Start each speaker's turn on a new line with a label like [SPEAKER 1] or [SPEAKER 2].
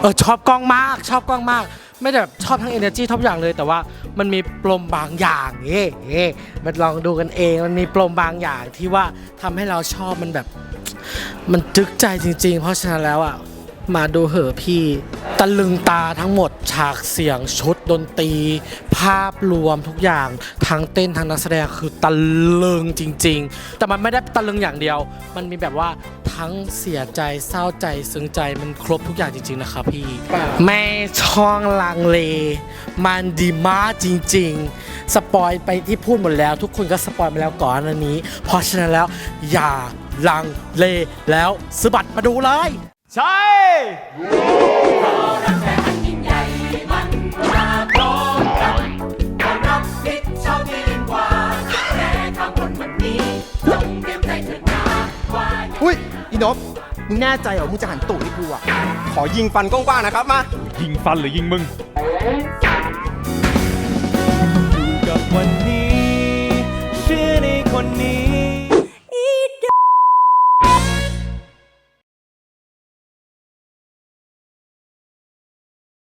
[SPEAKER 1] เออชอบกล้องมากชอบกล้องมาก ไม่ได้แบบชอบทั้ง energy ทุกอย่างเลย แต่ว่ามันมีปลมบางอย่างเอ๊ะมันลองดูกันเองมันมีปลมบางอย่างที่ว่าทำให้เราชอบมันแบบ มันจึกใจจริง ๆ เพราะฉะนั้นแล้วอะมาดูเหอะพี่ตะลึงตาทั้งหมด ฉากเสียงชุดดนตรี ภาพรวมทุกอย่างทั้งเต้นทั้งนักแสดงคือตะลึงจริง ๆ แต่มันไม่ได้ตะลึงอย่างเดียว มันมีแบบว่า ทั้งเสียใจเศร้าใจซึ้งใจมันครบทุกอย่างจริง ๆ นะครับพี่ แม่ช่องลังเล มันดีมากจริง ๆ สปอยไปที่พูดหมดแล้ว ทุกคนก็สปอยมาแล้วก่อนอันนี้ เพราะฉะนั้นแล้วอย่าลังเลแล้วสะบัดมาดูเลย
[SPEAKER 2] ใช่
[SPEAKER 3] อุ้ยอีนบมึงแน่ใจเหรอ มึงจะหันตูดให้กูอะ ขอยิงฟันกว้างๆนะครับ มา
[SPEAKER 2] ยิงฟันหรือยิงมึง